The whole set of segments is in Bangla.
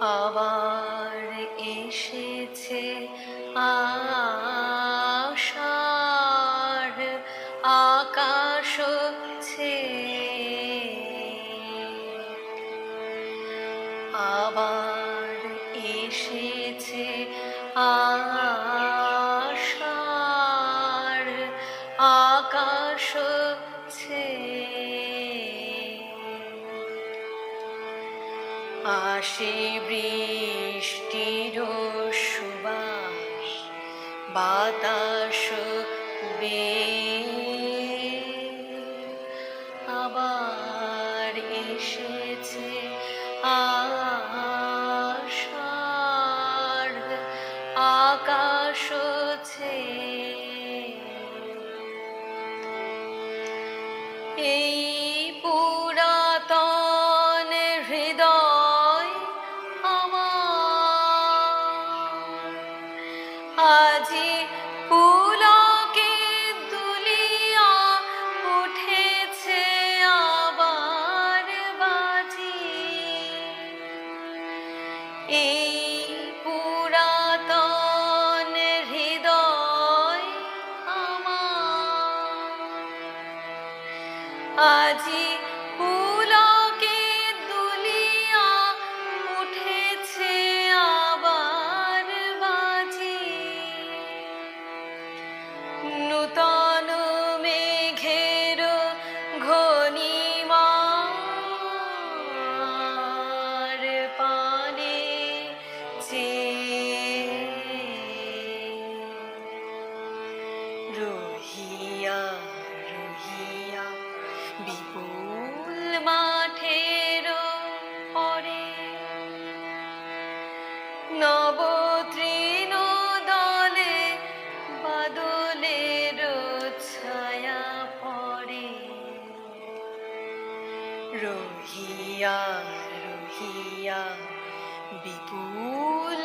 আবার এসেছে আষাঢ় আকাশ আবার এসেছে আষাঢ় আকাশ আসে বৃষ্টির সুবাস বাতাস বে আবার এসেছে আষাঢ় আজি পুলকে দুলিয়া উঠেছে আবার বাজি। আজি বিপুল মাঠের পরে নব তৃণ দলে বাদলের পড়ে। রহিয়া রহিয়া বিপুল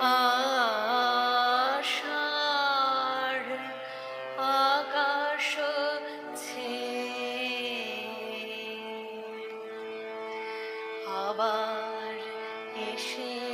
আশার আকাশ আবার এসে